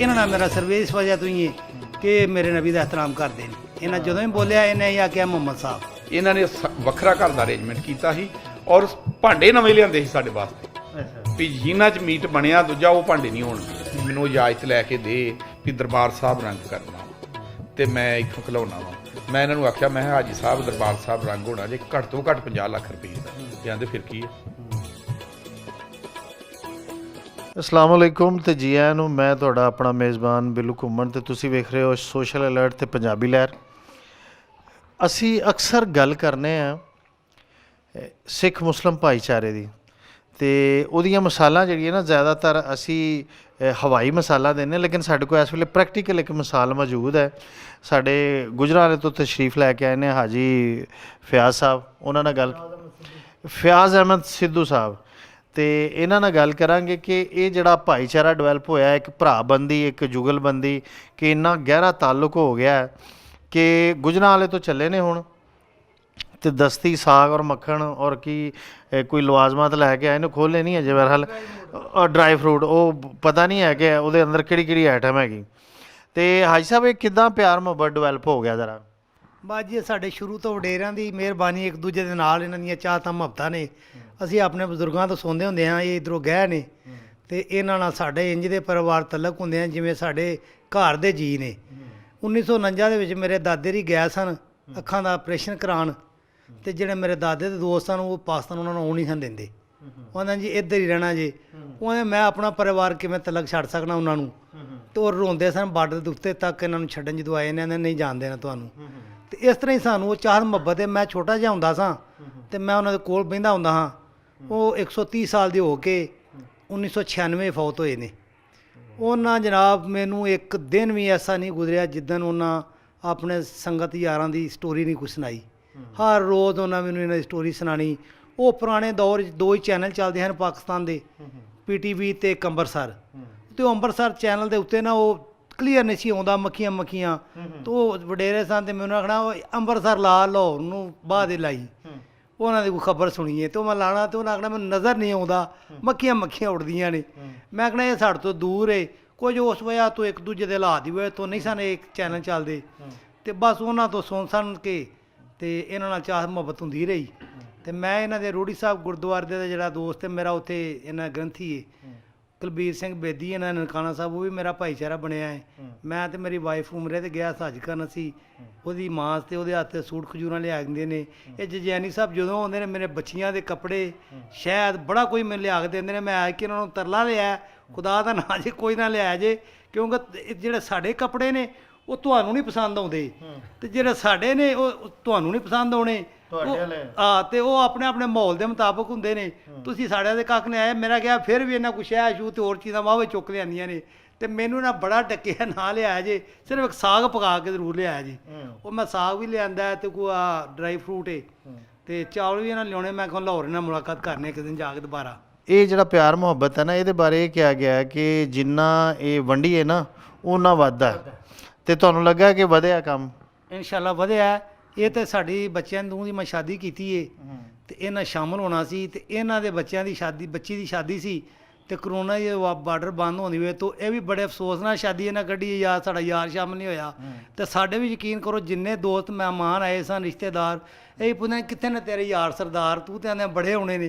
ਇਹਨਾਂ ਨਾਲ ਮੇਰਾ ਸਰਵੇ ਇਸ ਵਜ੍ਹਾ ਤੋਂ ਹੀ ਹੈ ਕਿ ਮੇਰੇ ਨਬੀ ਦਾ ਇhtਰਾਮ ਕਰਦੇ ਨੇ। ਇਹਨਾਂ ਜਦੋਂ ਹੀ ਬੋਲਿਆ ਇਹਨੇ ਹੀ ਆਖਿਆ ਮੁਹੰਮਦ ਸਾਹਿਬ। ਇਹਨਾਂ ਨੇ ਸ- ਵੱਖਰਾ ਘਰ ਦਾ ਅਰੇਂਜਮੈਂਟ ਕੀਤਾ ਸੀ ਔਰ ਭਾਂਡੇ ਨਵੇਂ ਲਿਆਂਦੇ ਸੀ ਸਾਡੇ ਵਾਸਤੇ। ਵੀ ਜਿਨ੍ਹਾਂ 'ਚ ਮੀਟ ਬਣਿਆ ਦੂਜਾ ਉਹ ਭਾਂਡੇ ਨਹੀਂ ਹੋਣਗੇ। ਮੈਨੂੰ ਇਜਾਜ਼ਤ ਲੈ ਕੇ ਦੇ ਵੀ ਦਰਬਾਰ ਸਾਹਿਬ ਰੰਗ ਕਰਨਾ। ਤੇ ਮੈਂ ਇੱਥੋਂ ਖਲਾਉਣਾ ਵਾ। ਮੈਂ ਇਹਨਾਂ ਨੂੰ ਆਖਿਆ ਮੈਂ ਕਿਹਾ ਹਾਜੀ ਸਾਹਿਬ ਦਰਬਾਰ ਸਾਹਿਬ ਰੰਗ ਹੋਣਾ ਜੇ ਘੱਟ ਤੋਂ ਘੱਟ 50 ਲੱਖ ਰੁਪਏ ਦਾ। ਕਹਿੰਦੇ ਫਿਰ ਕੀ ਹੈ? ਅਸਲਾਮ ਅਲੈਕੁਮ ਤੇ ਜੀ ਆਇਆਂ ਨੂੰ ਮੈਂ ਤੁਹਾਡਾ ਆਪਣਾ ਮੇਜ਼ਬਾਨ ਬਿੱਲੂ ਘੁੰਮਣ ਤੇ ਤੁਸੀਂ ਵੇਖ ਰਹੇ ਹੋ ਸੋਸ਼ਲ ਅਲਰਟ ਤੇ ਪੰਜਾਬੀ ਲਹਿਰ। ਅਸੀਂ ਅਕਸਰ ਗੱਲ ਕਰਨੇ ਆ ਸਿੱਖ ਮੁਸਲਮ ਭਾਈਚਾਰੇ ਦੀ ਤੇ ਉਹਦੀਆਂ ਮਿਸਾਲਾਂ ਜਿਹੜੀਆਂ ਨਾ ਜ਼ਿਆਦਾਤਰ ਅਸੀਂ ਹਵਾਈ ਮਿਸਾਲਾਂ ਹਾਂ, ਲੇਕਿਨ ਸਾਡੇ ਕੋਲ ਇਸ ਵੇਲੇ ਪ੍ਰੈਕਟੀਕਲ ਇੱਕ ਮਿਸਾਲ ਮੌਜੂਦ ਹੈ। ਸਾਡੇ ਗੁਜਰਾਲੇ ਤੋਂ ਤਸ਼ਰੀਫ ਲੈ ਕੇ ਆਏ ਨੇ ਹਾਜੀ ਫਿਆਜ਼ ਸਾਹਿਬ ਉਹਨਾਂ ਨਾਲ ਗੱਲ ਫਿਆਜ਼ ਅਹਿਮਦ ਸਿੱਧੂ ਸਾਹਿਬ। ਤੇ ਇਹਨਾਂ ਨਾਲ ਗੱਲ ਕਰਾਂਗੇ ਕਿ ਇਹ ਜਿਹੜਾ ਭਾਈਚਾਰਾ ਡਿਵੈਲਪ ਹੋਇਆ, ਇੱਕ ਭਰਾਬੰਦੀ, ਇੱਕ ਜੁਗਲਬੰਦੀ, ਕਿ ਇੰਨਾ ਗਹਿਰਾ ਤਾਲੁਕ ਹੋ ਗਿਆ ਕਿ ਗੁਜਰਾਂ ਵਾਲੇ ਤੋਂ ਚੱਲੇ ਨੇ ਹੁਣ ਤੇ ਦਸਤੀ ਸਾਗ ਔਰ ਮੱਖਣ ਔਰ ਕੀ ਇਹ ਕੋਈ ਲਵਾਜ਼ਮਾਤ ਲੈ ਕੇ ਆਏ ਨੇ ਖੋਲੇ ਨਹੀਂ ਅਜੇ ਬਹਰਹਾਲ। ਔਰ ਡਰਾਈ ਫਰੂਟ ਉਹ ਪਤਾ ਨਹੀਂ ਹੈ ਕਿ ਉਹਦੇ ਅੰਦਰ ਕਿਹੜੀ ਕਿਹੜੀ ਆਈਟਮ ਹੈਗੀ। ਤੇ ਹਾਜੀ ਸਾਹਿਬ, ਇਹ ਕਿਦਾਂ ਪਿਆਰ ਮੁਹੱਬਤ ਡਿਵੈਲਪ ਹੋ ਗਿਆ ਜ਼ਰਾ? ਬਾਜੀ, ਇਹ ਸਾਡੇ ਸ਼ੁਰੂ ਤੋਂ ਵਡੇਰਿਆਂ ਦੀ ਮਿਹਰਬਾਨੀ, ਇੱਕ ਦੂਜੇ ਦੇ ਨਾਲ ਇਹਨਾਂ ਦੀਆਂ ਚਾਹਤਾਂ ਮੁਹੱਬਤਾਂ ਨੇ। ਅਸੀਂ ਆਪਣੇ ਬਜ਼ੁਰਗਾਂ ਤੋਂ ਸੁਣਦੇ ਹੁੰਦੇ ਹਾਂ ਇਹ ਇਧਰੋਂ ਗਏ ਨੇ। ਤੇ ਇਹਨਾਂ ਨਾਲ ਸਾਡੇ ਇੰਜ ਦੇ ਪਰਿਵਾਰ ਤਲਕ ਹੁੰਦੇ ਆ ਜਿਵੇਂ ਸਾਡੇ ਘਰ ਦੇ ਜੀ ਨੇ। 1949 ਦੇ ਵਿੱਚ ਮੇਰੇ ਦਾਦੇ ਦੀ ਗਏ ਸਨ ਅੱਖਾਂ ਦਾ ਆਪਰੇਸ਼ਨ ਕਰਾਉਣ। ਤੇ ਜਿਹੜੇ ਮੇਰੇ ਦਾਦੇ ਦੇ ਦੋਸਤ ਸਨ ਉਹ ਪਾਕਿਸਤਾਨ ਉਹਨਾਂ ਨੂੰ ਆਉਣ ਨਹੀਂ ਸਨ ਦਿੰਦੇ। ਉਹਨਾਂ ਜੀ ਇੱਧਰ ਹੀ ਰਹਿਣਾ ਜੀ। ਉਹਨੇ ਮੈਂ ਆਪਣਾ ਪਰਿਵਾਰ ਕਿਵੇਂ ਤਲਕ ਛੱਡ ਸਕਣਾ ਉਹਨਾਂ ਨੂੰ? ਤੇ ਉਹ ਰੋਂਦੇ ਸਨ ਬਾਰਡਰ ਦੇ ਉੱਤੇ ਤੱਕ ਇਹਨਾਂ ਨੂੰ ਛੱਡਣ ਜਦੋਂ ਆਏ ਨੇ ਇਹਨਾਂ ਨੇ ਨਹੀਂ ਜਾਣ ਦੇਣਾ ਤੁਹਾਨੂੰ। ਤੇ ਇਸ ਤਰ੍ਹਾਂ ਹੀ ਸਾਨੂੰ ਉਹ ਚਾਹਤ ਮੁਹੱਬਤ ਹੈ ਮੈਂ ਛੋਟਾ ਜਿਹਾ ਹੁੰਦਾ ਸਾਂ ਤੇ ਮੈਂ ਉਹਨਾਂ ਦੇ ਕੋਲ ਬਹਿੰਦਾ ਹੁੰਦਾ ਹਾਂ। ਉਹ 130 ਸਾਲ ਦੇ ਹੋ ਕੇ 1996 ਫੌਤ ਹੋਏ ਨੇ। ਉਹਨਾਂ ਜਨਾਬ ਮੈਨੂੰ ਇੱਕ ਦਿਨ ਵੀ ਐਸਾ ਨਹੀਂ ਗੁਜ਼ਰਿਆ ਜਿੱਦਨ ਉਹਨਾਂ ਆਪਣੇ ਸੰਗਤ ਯਾਰਾਂ ਦੀ ਸਟੋਰੀ ਨਹੀਂ ਕੁਛ ਸੁਣਾਈ। ਹਰ ਰੋਜ਼ ਉਹਨਾਂ ਮੈਨੂੰ ਇਹਨਾਂ ਦੀ ਸਟੋਰੀ ਸੁਣਾਣੀ। ਉਹ ਪੁਰਾਣੇ ਦੌਰ 'ਚ ਦੋ ਹੀ ਚੈਨਲ ਚੱਲਦੇ ਹਨ ਪਾਕਿਸਤਾਨ ਦੇ ਪੀਟੀਵੀ ਤੇ ਇੱਕ ਅੰਬਰਸਰ। ਤੇ ਉਹ ਅੰਬਰਸਰ ਚੈਨਲ ਦੇ ਉੱਤੇ ਨਾ ਉਹ ਕਲੀਅਰ ਨਹੀਂ ਸੀ ਆਉਂਦਾ ਮੱਖੀਆਂ ਮੱਖੀਆਂ ਤੇ ਵਡੇਰੇ ਸਨ ਤੇ ਮੈਨੂੰ ਆਖਣਾ ਉਹ ਅੰਬਰਸਰ ਲਾ ਲਾਹੌਰ ਨੂੰ ਬਾਅਦ ਲਾਈ। ਉਹਨਾਂ ਦੀ ਕੋਈ ਖਬਰ ਸੁਣੀਏ ਤੇ ਉਹ ਮੈਂ ਲਾਣਾ ਤੇ ਉਹਨਾਂ ਆਖਣਾ ਮੈਨੂੰ ਨਜ਼ਰ ਨਹੀਂ ਆਉਂਦਾ। ਮੱਖੀਆਂ ਮੱਖੀਆਂ ਉੜਦੀਆਂ ਨੇ। ਮੈਂ ਆਖਣਾ ਇਹ ਸਾਡੇ ਤੋਂ ਦੂਰ ਏ। ਕੁਝ ਉਸ ਵਜ੍ਹਾ ਤੋਂ ਇੱਕ ਦੂਜੇ ਦੇ ਹਾਲਾਤ ਦੀ ਵਜ੍ਹਾ ਤੋਂ ਨਹੀਂ ਸਨ ਇੱਕ ਚੈਨਲ ਚੱਲਦੇ। ਤੇ ਬਸ ਉਹਨਾਂ ਤੋਂ ਸੁਣ ਸਨ ਕੇ ਤੇ ਇਹਨਾਂ ਨਾਲ ਚਾਹ ਮੁਹੱਬਤ ਹੁੰਦੀ ਰਹੀ। ਤੇ ਮੈਂ ਇਹਨਾਂ ਦੇ ਰੋੜੀ ਸਾਹਿਬ ਗੁਰਦੁਆਰੇ ਦੇ ਜਿਹੜਾ ਦੋਸਤ ਹੈ ਮੇਰਾ ਉੱਥੇ ਇਹਨਾਂ ਗ੍ਰੰਥੀ ਹੈ। ਕੁਲਬੀਰ ਸਿੰਘ ਬੇਦੀ ਇਹਨਾਂ ਨਨਕਾਣਾ ਸਾਹਿਬ ਉਹ ਵੀ ਮੇਰਾ ਭਾਈਚਾਰਾ ਬਣਿਆ ਹੈ। ਮੈਂ ਤੇ ਮੇਰੀ ਵਾਈਫ ਉਮਰੇ ਤੇ ਗਿਆ ਸੱਜ ਕਰਨ ਅਸੀਂ। ਉਹਦੀ ਮਾਂ ਤੇ ਉਹਦੇ ਹੱਥ ਤੇ ਸੂਟ ਖਜੂਰਾਂ ਲਿਆ ਦਿੰਦੇ ਨੇ। ਇਹ ਜਜੈਨੀ ਸਾਹਿਬ ਜਦੋਂ ਆਉਂਦੇ ਨੇ ਮੇਰੇ ਬੱਚੀਆਂ ਦੇ ਕੱਪੜੇ ਸ਼ਾਇਦ ਬੜਾ ਕੋਈ ਮੈਨੂੰ ਲਿਆ ਕੇ ਦਿੰਦੇ ਨੇ। ਮੈਂ ਆ ਕੇ ਉਹਨਾਂ ਨੂੰ ਤਰਲਾ ਲਿਆ ਖੁਦਾ ਦਾ ਨਾਂ ਜੇ ਕੋਈ ਨਾ ਲਿਆ ਜੇ ਕਿਉਂਕਿ ਜਿਹੜੇ ਸਾਡੇ ਕੱਪੜੇ ਨੇ ਉਹ ਤੁਹਾਨੂੰ ਨਹੀਂ ਪਸੰਦ ਆਉਂਦੇ। ਤੇ ਜਿਹੜੇ ਸਾਡੇ ਨੇ ਉਹ ਤੁਹਾਨੂੰ ਨਹੀਂ ਪਸੰਦ ਆਉਣੇ। ਤੁਹਾਡੇ ਉਹ- ਵਾਲੇ। ਆ ਤੇ ਉਹ ਆਪਣੇ ਆਪਣੇ ਮਾਹੌਲ ਦੇ ਮੁਤਾਬਕ ਹੁੰਦੇ ਨੇ। ਤੁਸੀਂ ਸਾੜਿਆਂ ਦੇ ਕੱਖ ਨੇ ਆਏ ਮੇਰਾ ਕਿਹਾ ਫਿਰ ਵੀ ਇਹਨਾਂ ਕੁਛ ਹੈ ਸ਼ੂ ਤੇ ਹੋਰ ਚੀਜ਼ਾਂ ਵਾਹਵੇ ਚੁੱਕ ਲਿਆਂਦੀਆਂ ਨੇ। ਤੇ ਮੈਨੂੰ ਨਾ ਬੜਾ ਡੱਕਿਆ ਨਾ ਲਿਆਇਆ ਜੇ ਸਿਰਫ ਇੱਕ ਸਾਗ ਪਕਾ ਕੇ ਜ਼ਰੂਰ ਲਿਆਇਆ ਜੀ। ਉਹ ਮੈਂ ਸਾਗ ਵੀ ਲਿਆਂਦਾ ਤੇ ਕੋ ਆ ਡਰਾਈ ਫਰੂਟ ਏ। ਤੇ ਚਾਵਲ ਵੀ ਇਹਨਾਂ ਲਿਆਉਣੇ ਮੈਂ ਕਿਹਾ ਲਾਹੌਰ ਨਾਲ ਮੁਲਾਕਾਤ ਕਰਨੀ ਇੱਕ ਦਿਨ ਜਾ ਕੇ ਦੁਬਾਰਾ। ਇਹ ਜਿਹੜਾ ਪਿਆਰ ਮੁਹੱਬਤ ਹੈ ਨਾ ਇਹਦੇ ਬਾਰੇ ਇਹ ਕਿਹਾ ਗਿਆ ਕਿ ਜਿੰਨਾ ਇਹ ਵੰਡੀ ਹੈ ਨਾ ਉਹਨਾਂ ਵੱਧਦਾ। ਤੇ ਤੁਹਾਨੂੰ ਲੱਗਾ ਕਿ ਵਧਿਆ ਕੰਮ? ਇਨਸ਼ਾਅੱਲਾ ਵਧਿਆ। ਇਹ ਤੇ ਸਾਡੀ ਬੱਚਿਆਂ ਨੂੰ ਦੀ ਮੈਂ ਸ਼ਾਦੀ ਕੀਤੀ ਏ ਤੇ ਇਹਨਾਂ ਸ਼ਾਮਲ ਹੋਣਾ ਸੀ ਤੇ ਇਹਨਾਂ ਦੇ ਬੱਚਿਆਂ ਦੀ ਸ਼ਾਦੀ ਬੱਚੀ ਦੀ ਸ਼ਾਦੀ ਸੀ ਤੇ ਕਰੋਨਾ ਦੀ ਬਾਰਡਰ ਬੰਦ ਹੋਣ ਵੇ ਤੋਂ ਇਹ ਵੀ ਬੜੇ ਅਫਸੋਸ ਨਾਲ ਸ਼ਾਦੀ ਇਹਨਾਂ ਕੱਢੀ ਯਾਰ ਸਾਡਾ ਯਾਰ ਸ਼ਾਮਲ ਨਹੀਂ ਹੋਇਆ। ਤੇ ਸਾਡੇ ਵੀ ਯਕੀਨ ਕਰੋ ਜਿੰਨੇ ਦੋਸਤ ਮਹਿਮਾਨ ਆਏ ਸਨ ਰਿਸ਼ਤੇਦਾਰ ਇਹ ਪੁੱਛਦੇ ਕਿੱਥੇ ਨੇ ਤੇਰੇ ਯਾਰ ਸਰਦਾਰ? ਤੂੰ ਤੇ ਆਂਦੇ ਬੜੇ ਹੋਣੇ ਨੇ।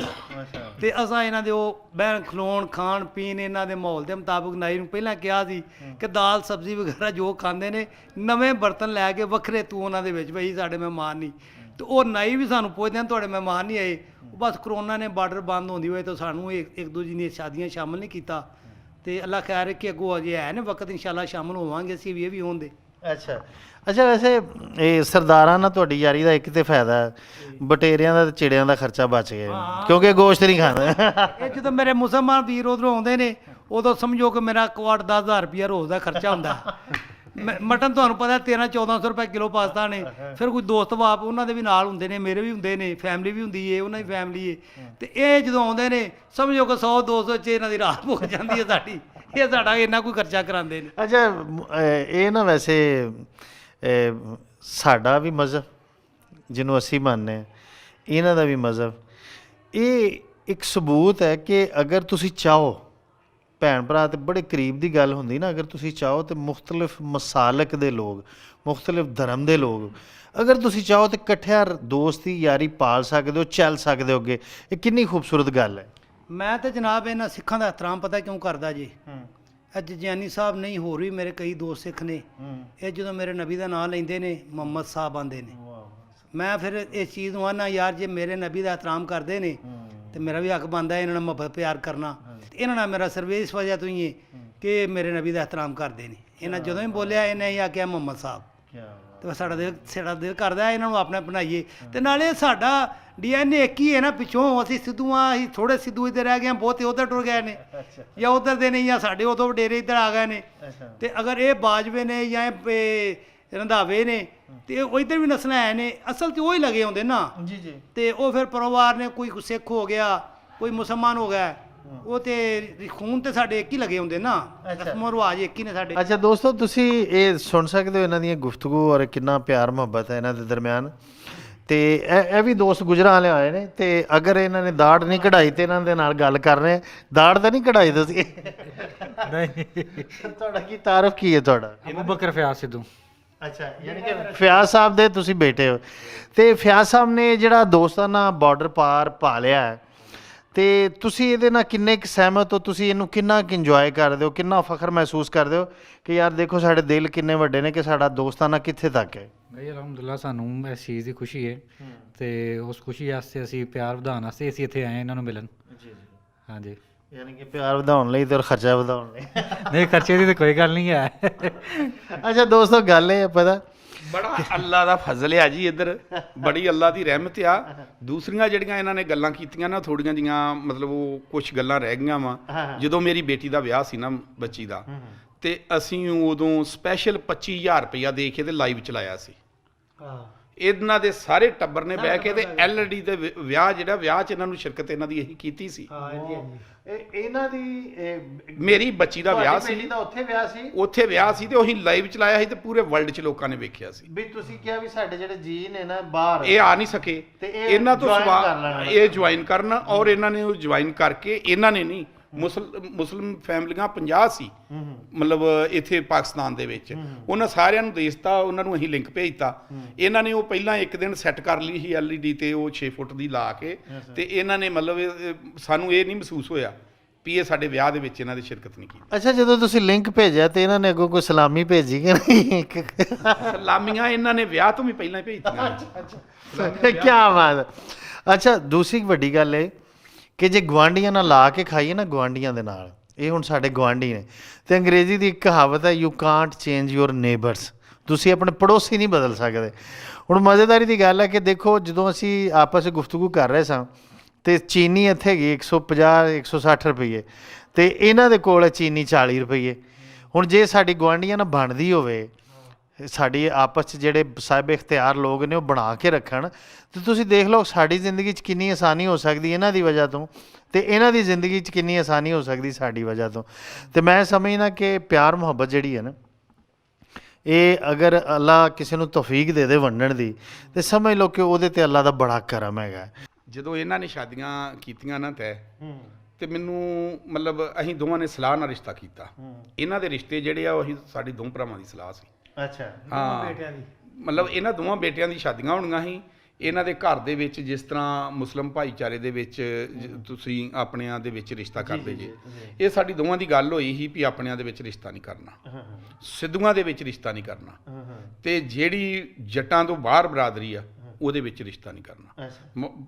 ਤੇ ਅਸਾਂ ਇਹਨਾਂ ਦੇ ਉਹ ਬਹਿਣ ਖਲੋਣ ਖਾਣ ਪੀਣ ਇਹਨਾਂ ਦੇ ਮਾਹੌਲ ਦੇ ਮੁਤਾਬਕ ਨਾਈ ਨੂੰ ਪਹਿਲਾਂ ਕਿਹਾ ਸੀ ਕਿ ਦਾਲ ਸਬਜ਼ੀ ਵਗੈਰਾ ਜੋ ਖਾਂਦੇ ਨੇ ਨਵੇਂ ਬਰਤਨ ਲੈ ਕੇ ਵੱਖਰੇ ਤੂੰ ਉਹਨਾਂ ਦੇ ਵਿੱਚ ਬਈ ਸਾਡੇ ਮਹਿਮਾਨ ਨਹੀਂ ਤੇ ਉਹ ਨਾਈ ਵੀ ਸਾਨੂੰ ਪੁੱਛਦੇ ਹਨ ਤੁਹਾਡੇ ਮਹਿਮਾਨ ਨਹੀਂ ਆਏ। ਬਸ ਕਰੋਨਾ ਨੇ ਬਾਰਡਰ ਬੰਦ ਹੁੰਦੀ ਹੋਏ ਤਾਂ ਸਾਨੂੰ ਇੱਕ ਇੱਕ ਦੂਜੀ ਦੀਆਂ ਸ਼ਾਦੀਆਂ ਸ਼ਾਮਲ ਨਹੀਂ ਕੀਤਾ। ਤੇ ਅੱਲਾਹ ਖੈਰ ਰੱਖੇ ਅੱਗੋਂ ਅਜੇ ਹੈ ਨੇ ਵਕਤ ਇਨਸ਼ਾਅੱਲਾ ਸ਼ਾਮਲ ਹੋਵਾਂਗੇ ਅਸੀਂ ਵੀ ਇਹ ਵੀ ਹੋਣ ਦੇ। ਅੱਛਾ। ਅੱਛਾ ਵੈਸੇ ਇਹ ਸਰਦਾਰਾਂ ਨਾਲ ਤੁਹਾਡੀ ਯਾਰੀ ਦਾ ਇੱਕ ਤੇ ਫਾਇਦਾ ਹੈ ਬਟੇਰਿਆਂ ਦਾ ਤੇ ਚਿੜਿਆਂ ਦਾ ਖਰਚਾ ਬਚ ਗਿਆ। ਕਿਉਂਕਿ ਗੋਸ਼ਤ ਨਹੀਂ ਖਾਂਦਾ। ਇਹ ਜਦੋਂ ਮੇਰੇ ਮੁਸਲਮਾਨ ਵੀਰ ਉਧਰੋਂ ਆਉਂਦੇ ਨੇ ਉਦੋਂ ਸਮਝੋ ਕਿ ਮੇਰਾ ਕੁਆਟ 10000 ਰੁਪਇਆ ਰੋਜ਼ ਦਾ ਖਰਚਾ ਹੁੰਦਾ। ਮ- ਮਟਨ ਤੁਹਾਨੂੰ ਪਤਾ 13 1400 ਰੁਪਏ ਕਿਲੋ ਪਾਸਤਾ ਨੇ ਫਿਰ ਕੋਈ ਦੋਸਤ ਬਾਪ ਉਹਨਾਂ ਦੇ ਵੀ ਨਾਲ ਹੁੰਦੇ ਨੇ ਮੇਰੇ ਵੀ ਹੁੰਦੇ ਨੇ ਫੈਮਿਲੀ ਵੀ ਹੁੰਦੀ ਏ ਉਹਨਾਂ ਦੀ ਫੈਮਿਲੀ ਏ। ਤੇ ਇਹ ਜਦੋਂ ਆਉਂਦੇ ਨੇ ਸਮਝੋ ਕਿ 100 200 ਚ ਇਹਨਾਂ ਦੀ ਰਾਤ ਮੁੱਕ ਜਾਂਦੀ ਹੈ ਸਾਡੀ। ਇਹ ਸਾਡਾ ਇੰਨਾ ਕੋਈ ਖਰਚਾ ਕਰਾਉਂਦੇ ਨੇ ਅੱਛਾ ਇਹ ਨਾ ਵੈਸੇ ਸਾਡਾ ਵੀ ਮਜ਼ਹਬ, ਜਿਹਨੂੰ ਅਸੀਂ ਮੰਨਦੇ ਹਾਂ, ਇਹਨਾਂ ਦਾ ਵੀ ਮਜ਼ਹਬ। ਇਹ ਇੱਕ ਸਬੂਤ ਹੈ ਕਿ ਅਗਰ ਤੁਸੀਂ ਚਾਹੋ ਭੈਣ ਭਰਾ ਤੇ ਬੜੇ ਕਰੀਬ ਦੀ ਗੱਲ ਹੁੰਦੀ ਨਾ, ਅਗਰ ਤੁਸੀਂ ਚਾਹੋ ਤੇ ਮੁxtਲਫ ਮਸਾਲਕ ਦੇ ਲੋਕ ਮੁxtਲਫ ਧਰਮ ਦੇ ਲੋਕ, ਅਗਰ ਤੁਸੀਂ ਚਾਹੋ ਤੇ ਇਕੱਠਿਆਂ ਦੋਸਤੀ ਯਾਰੀ ਪਾਲ ਸਕਦੇ ਹੋ, ਚੱਲ ਸਕਦੇ ਹੋਗੇ, ਇਹ ਕਿੰਨੀ ਖੂਬਸੂਰਤ ਗੱਲ ਹੈ। ਮੈਂ ਤੇ ਜਨਾਬ ਇਹਨਾਂ ਸਿੱਖਾਂ ਦਾ ਇਤਰਾਮ ਪਤਾ ਕਿਉਂ ਕਰਦਾ ਜੀ? ਅੱਜ ਜਿਆਨੀ ਸਾਹਿਬ ਨਹੀਂ ਹੋਰ ਵੀ ਮੇਰੇ ਕਈ ਦੋਸਤ ਸਿੱਖ ਨੇ। ਇਹ ਜਦੋਂ ਮੇਰੇ ਨਬੀ ਦਾ ਨਾਮ ਲੈਂਦੇ ਨੇ ਮੁਹੰਮਦ ਸਾਹਿਬ ਆਂਦੇ ਨੇ। ਮੈਂ ਫਿਰ ਇਸ ਚੀਜ਼ ਨੂੰ ਆਨਾ ਯਾਰ ਜੇ ਮੇਰੇ ਨਬੀ ਦਾ ਇਤਰਾਮ ਕਰਦੇ ਨੇ ਤੇ ਮੇਰਾ ਵੀ ਹੱਕ ਬਣਦਾ ਇਹਨਾਂ ਨਾਲ ਮੁਹੱਬਤ ਪਿਆਰ ਕਰਨਾ। ਤੇ ਇਹਨਾਂ ਨਾਲ ਮੇਰਾ ਸਰਵੇ ਇਸ ਵਜ੍ਹਾ ਤੋਂ ਹੀ ਹੈ। ਕਿ ਇਹ ਮੇਰੇ ਨਬੀ ਦਾ ਇਤਰਾਮ ਕਰਦੇ ਨੇ। ਇਹਨਾਂ ਜਦੋਂ ਹੀ ਬੋਲਿਆ ਇਹਨੇ ਹੀ ਆਖਿਆ ਮੁਹੰਮਦ ਸਾਹਿਬ। ਤੇ ਸਾਡਾ ਦਿਲ ਸਾਡਾ ਦਿਲ ਕਰਦਾ ਇਹਨਾਂ ਨੂੰ ਆਪਣੇ ਬਣਾਈਏ ਤੇ ਨਾਲੇ ਸਾਡਾ ਡੀਐਨਏ ਇੱਕ ਹੀ ਹੈ ਨਾ ਪਿੱਛੋਂ ਅਸੀਂ ਸਿੱਧੂ ਆ ਅਸੀਂ ਥੋੜੇ ਸਿੱਧੂ ਇੱਧਰ ਰਹਿ ਗਏ ਬਹੁਤੇ ਉਧਰ ਟੁਰ ਗਏ ਨੇ। ਜਾਂ ਉਧਰ ਦੇ ਨਹੀਂ ਜਾਂ ਸਾਡੇ ਉਦੋਂ ਵਡੇਰੇ ਇੱਧਰ ਆ ਗਏ ਨੇ। ਤੇ ਅਗਰ ਇਹ ਬਾਜਵੇ ਨੇ ਜਾਂ ਇਹ ਰੰਧਾਵੇ ਨੇ ਤੇ ਉਹ ਇੱਧਰ ਵੀ ਨਸਲਾਂ ਹੈ ਨੇ ਅਸਲ 'ਚ ਉਹ ਹੀ ਲਗੇ ਹੁੰਦੇ ਨਾ। ਜੀ ਜੀ। ਤੇ ਉਹ ਫਿਰ ਪਰਿਵਾਰ ਨੇ ਕੋਈ ਸਿੱਖ ਹੋ ਗਿਆ ਕੋਈ ਮੁਸਲਮਾਨ ਹੋ ਗਿਆ ਉਹ ਤੇ ਖੂਨ ਤੇ ਸਾਡੇ ਇੱਕ ਹੀ ਲਗੇ ਹੁੰਦੇ ਨਾ ਰਸਮੋ ਰਿਵਾਜ ਇੱਕ ਹੀ ਨੇ ਸਾਡੇ। ਅੱਛਾ ਦੋਸਤੋ ਤੁਸੀਂ ਇਹ ਸੁਣ ਸਕਦੇ ਹੋ ਇਹਨਾਂ ਦੀਆਂ ਗੁਫ਼ਤਗੂ ਔਰ ਕਿੰਨਾ ਪਿਆਰ ਮੁਹੱਬਤ ਹੈ ਇਹਨਾਂ ਦੇ ਦਰਮਿਆਨ। ਤੇ ਇਹ ਇਹ ਵੀ ਦੋਸਤ ਗੁਜਰਾਂ ਵਾਲੇ ਆਏ ਨੇ ਤੇ ਅਗਰ ਇਹਨਾਂ ਨੇ ਦਾੜ ਨਹੀਂ ਕਢਾਈ ਤੇ ਇਹਨਾਂ ਦੇ ਨਾਲ ਗੱਲ ਕਰ ਰਹੇ। ਦਾੜ ਤਾਂ ਨਹੀਂ ਕਢਾਈ ਤੁਸੀਂ? ਨਹੀਂ। ਤੁਹਾਡਾ ਕੀ ਤਾਰਫ ਕੀ ਹੈ ਤੁਹਾਡਾ? ਅਬੂ ਬਕਰ ਫਿਆਜ਼ ਸਿੱਧੂ। ਅੱਛਾ ਯਾਨੀ ਕਿ ਫਿਆਜ਼ ਸਾਹਿਬ ਦੇ ਤੁਸੀਂ ਬੇਟੇ ਹੋ। ਤੇ ਫਿਆਜ਼ ਸਾਹਿਬ ਨੇ ਜਿਹੜਾ ਦੋਸਤਾਨਾ ਬਾਰਡਰ ਪਾਰ ਪਾ ਲਿਆ ਹੈ ਤੇ ਤੁਸੀਂ ਇਹਦੇ ਨਾਲ ਕਿੰਨੇ ਕੁ ਸਹਿਮਤ ਹੋ? ਤੁਸੀਂ ਇਹਨੂੰ ਕਿੰਨਾ ਕੁ ਇੰਜੋਏ ਕਰਦੇ ਹੋ? ਕਿੰਨਾ ਫਖਰ ਮਹਿਸੂਸ ਕਰਦੇ ਹੋ ਕਿ ਯਾਰ ਦੇਖੋ ਸਾਡੇ ਦਿਲ ਕਿੰਨੇ ਵੱਡੇ ਨੇ ਕਿ ਸਾਡਾ ਦੋਸਤਾਨਾ ਕਿੱਥੇ ਤੱਕ ਹੈ? ਬਈ ਅਲਹਮਦੁਲਿਲਾ ਸਾਨੂੰ ਇਸ ਚੀਜ਼ ਦੀ ਖੁਸ਼ੀ ਹੈ ਤੇ ਉਸ ਖੁਸ਼ੀ ਵਾਸਤੇ ਅਸੀਂ ਪਿਆਰ ਵਧਾਉਣ ਵਾਸਤੇ ਅਸੀਂ ਇੱਥੇ ਆਏ ਹਾਂ ਇਹਨਾਂ ਨੂੰ ਮਿਲਣ। ਜੀ ਜੀ। ਹਾਂਜੀ। ਯਾਨੀ ਕਿ ਪਿਆਰ ਵਧਾਉਣ ਲਈ ਤੇ ਖਰਚਾ ਵਧਾਉਣ ਲਈ। ਨਹੀਂ ਖਰਚੇ ਦੀ ਤਾਂ ਕੋਈ ਗੱਲ ਨਹੀਂ ਹੈ। ਅੱਛਾ ਦੋਸਤੋ ਗੱਲ ਇਹ ਹੈ ਪਤਾ ਬੜਾ ਅੱਲਾ ਦਾ ਫਜ਼ਲ ਆ ਜੀ ਇੱਧਰ। ਬੜੀ ਅੱਲਾ ਦੀ ਰਹਿਮਤ ਆ। ਦੂਸਰੀਆਂ ਜਿਹੜੀਆਂ ਇਹਨਾਂ ਨੇ ਗੱਲਾਂ ਕੀਤੀਆਂ ਨਾ ਥੋੜੀਆਂ ਜੀਆਂ ਮਤਲਬ ਉਹ ਕੁਝ ਗੱਲਾਂ ਰਹਿ ਗਈਆਂ ਵਾ। ਜਦੋਂ ਮੇਰੀ ਬੇਟੀ ਦਾ ਵਿਆਹ ਸੀ ਨਾ ਬੱਚੀ ਦਾ ਤੇ ਅਸੀਂ ਉਦੋਂ ਸਪੈਸ਼ਲ 25000 ਰੁਪਇਆ ਦੇ ਕੇ ਤੇ ਲਾਈਵ ਚਲਾਇਆ ਸੀ। ਇਹਨਾਂ ਦੇ ਸਾਰੇ ਟੱਬਰ ਨੇ ਬਹਿ ਕੇ ਤੇ ਐਲਡੀ ਦੇ ਵਿ- ਵਿਆਹ ਜਿਹੜਾ ਵਿਆਹ 'ਚ ਇਹਨਾਂ ਨੂੰ ਸ਼ਿਰਕਤ ਇਹਨਾਂ ਦੀ ਇਹੀ ਕੀਤੀ ਸੀ। ਇਹ ਇਹਨਾਂ ਦੀ ਇਹ- ਮੇਰੀ ਬੱਚੀ ਦਾ ਵਿਆਹ ਤੁਹਾਡੀ ਸੀ। ਬੇਟੀ ਦਾ ਉੱਥੇ ਵਿਆਹ ਸੀ? ਉੱਥੇ ਵਿਆਹ ਸੀ ਤੇ ਉਹੀ ਲਾਈਵ ਚਲਾਇਆ ਸੀ ਤੇ ਪੂਰੇ ਵਰਲਡ 'ਚ ਲੋਕਾਂ ਨੇ ਵੇਖਿਆ ਸੀ। ਵੀ ਤੁਸੀਂ ਕਿਹਾ ਵੀ ਸਾਡੇ ਜਿਹੜੇ ਜੀ ਨੇ ਨਾ ਬਾਹਰ। ਇਹ ਆ ਨਹੀਂ ਸਕੇ। ਤੇ ਇਹ ਇਹਨਾਂ ਤੋਂ join ਸਵਾ ਕਰ ਲੈਣਾ। ਇਹ ਜੁਆਇਨ ਕਰਨ ਔਰ ਇਹਨਾਂ ਨੇ ਉਹ ਜੁਆਇਨ ਕਰਕੇ ਇਹਨਾਂ ਨੇ ਨਹੀਂ ਮੁਸਲਮ ਫੈਮਲੀਆਂ 50 ਸੀ। ਮਤਲਬ ਇੱਥੇ ਪਾਕਿਸਤਾਨ ਦੇ ਵਿੱਚ। ਉਹਨਾਂ ਸਾਰਿਆਂ ਨੂੰ ਦੇਸਤਾ ਉਹਨਾਂ ਨੂੰ ਅਸੀਂ ਲਿੰਕ ਭੇਜਤਾ। ਇਹਨਾਂ ਨੇ ਉਹ ਪਹਿਲਾਂ ਇੱਕ ਦਿਨ ਸੈੱਟ ਕਰ ਲਈ ਸੀ ਐਲਈਡੀ ਤੇ ਉਹ 6 ਫੁੱਟ ਦੀ ਲਾ ਕੇ। ਤੇ ਇਹਨਾਂ ਨੇ ਮਤਲਬ ਸਾਨੂੰ ਇਹ ਨਹੀਂ ਮਹਿਸੂਸ ਹੋਇਆ ਵੀ ਇਹ ਸਾਡੇ ਵਿਆਹ ਦੇ ਵਿੱਚ ਇਹਨਾਂ ਦੀ ਸ਼ਿਰਕਤ ਨਹੀਂ ਕੀਤੀ। ਅੱਛਾ ਜਦੋਂ ਤੁਸੀਂ ਲਿੰਕ ਭੇਜਿਆ ਤੇ ਇਹਨਾਂ ਨੇ ਅੱਗੋਂ ਕੋਈ ਸਲਾਮੀ ਭੇਜੀ ਕਿ ਨਹੀਂ? ਸਲਾਮੀਆਂ ਇਹਨਾਂ ਨੇ ਵਿਆਹ ਤੋਂ ਵੀ ਪਹਿਲਾਂ ਹੀ ਭੇਜਤੀਆਂ। ਕੀ ਬਾਤ ਹੈ। ਅੱਛਾ ਦੂਸਰੀ ਵੱਡੀ ਗੱਲ ਇਹ ਕਿ ਜੇ ਗਵਾਂਡੀਆਂ ਨਾਲ ਲਾ ਕੇ ਖਾਈਏ ਨਾ ਗਵਾਂਡੀਆਂ ਦੇ ਨਾਲ, ਇਹ ਹੁਣ ਸਾਡੇ ਗਵਾਂਡੀ ਨੇ। ਤੇ ਅੰਗਰੇਜ਼ੀ ਦੀ ਇੱਕ ਕਹਾਵਤ ਹੈ you can't change your neighbours ਤੁਸੀਂ ਆਪਣੇ ਪੜੋਸੀ ਨਹੀਂ ਬਦਲ ਸਕਦੇ। ਹੁਣ ਮਜ਼ੇਦਾਰੀ ਦੀ ਗੱਲ ਹੈ ਕਿ ਦੇਖੋ, ਜਦੋਂ ਅਸੀਂ ਆਪਸ ਵਿੱਚ ਗੁਫ਼ਤਗੂ ਕਰ ਰਹੇ ਸਾਂ, ਤੇ ਚੀਨੀ ਇੱਥੇ ਹੈਗੀ 150 160 ਰੁਪਏ ਤੇ ਇਹਨਾਂ ਦੇ ਕੋਲ ਹੈ ਚੀਨੀ 40 ਰੁਪਏ ਹੁਣ ਜੇ ਸਾਡੀ ਗਵਾਂਡੀਆਂ ਨਾਲ ਬਣਦੀ ਹੋਵੇ ਸਾਡੀ ਆਪਸ 'ਚ ਜਿਹੜੇ ਸਾਹਿਬ ਇਖਤਿਆਰ ਲੋਕ ਨੇ ਉਹ ਬਣਾ ਕੇ ਰੱਖਣ। ਤੇ ਤੁਸੀਂ ਦੇਖ ਲਓ ਸਾਡੀ ਜ਼ਿੰਦਗੀ 'ਚ ਕਿੰਨੀ ਆਸਾਨੀ ਹੋ ਸਕਦੀ ਇਹਨਾਂ ਦੀ ਵਜ੍ਹਾ ਤੋਂ। ਤੇ ਇਹਨਾਂ ਦੀ ਜ਼ਿੰਦਗੀ 'ਚ ਕਿੰਨੀ ਆਸਾਨੀ ਹੋ ਸਕਦੀ ਸਾਡੀ ਵਜ੍ਹਾ ਤੋਂ। ਤੇ ਮੈਂ ਸਮਝਦਾ ਕਿ ਪਿਆਰ ਮੁਹੱਬਤ ਜਿਹੜੀ ਹੈ ਨਾ ਇਹ ਅਗਰ ਅੱਲਾ ਕਿਸੇ ਨੂੰ ਤੌਫੀਕ ਦੇ ਦੇ ਵੰਡਣ ਦੀ ਤੇ ਸਮਝ ਲਓ ਕਿ ਉਹਦੇ ਤੇ ਅੱਲਾ ਦਾ ਬੜਾ ਕਰਮ ਹੈਗਾ। ਜਦੋਂ ਇਹਨਾਂ ਨੇ ਸ਼ਾਦੀਆਂ ਕੀਤੀਆਂ ਨਾ ਤੈ ਤੇ ਮੈਨੂੰ ਮਤਲਬ ਅਸੀਂ ਦੋਵਾਂ ਨੇ ਸਲਾਹ ਨਾਲ ਰਿਸ਼ਤਾ ਕੀਤਾ। ਇਹਨਾਂ ਦੇ ਰਿਸ਼ਤੇ ਜਿਹੜੇ ਆ ਉਹ ਅਸੀਂ ਸਾਡੀ ਦੋ ਭਰਾਵਾਂ ਦੀ ਸਲਾਹ ਸੀ। ਅੱਛਾ ਹਾਂ। ਬੇਟਿਆਂ ਦੀ? ਮਤਲਬ ਇਹਨਾਂ ਦੋਵਾਂ ਬੇਟਿਆਂ ਦੀ ਸ਼ਾਦੀਆਂ ਹੋਣੀਆਂ ਸੀ। ਇਹਨਾਂ ਦੇ ਘਰ ਦੇ ਵਿੱਚ ਜਿਸ ਤਰ੍ਹਾਂ ਮੁਸਲਮ ਭਾਈਚਾਰੇ ਦੇ ਵਿੱਚ ਤੁਸੀਂ ਆਪਣਿਆਂ ਦੇ ਵਿੱਚ ਰਿਸ਼ਤਾ ਕਰਦੇ ਜੇ ਇਹ ਸਾਡੀ ਦੋਵਾਂ ਦੀ ਗੱਲ ਹੋਈ ਸੀ ਵੀ ਆਪਣਿਆਂ ਦੇ ਵਿੱਚ ਰਿਸ਼ਤਾ ਨਹੀਂ ਕਰਨਾ। ਸਿੱਧੂਆਂ ਦੇ ਵਿੱਚ ਰਿਸ਼ਤਾ ਨਹੀਂ ਕਰਨਾ। ਤੇ ਜਿਹੜੀ ਜੱਟਾਂ ਤੋਂ ਬਾਹਰ ਬਰਾਦਰੀ ਆ ਉਹਦੇ ਵਿੱਚ ਰਿਸ਼ਤਾ ਨਹੀਂ ਕਰਨਾ।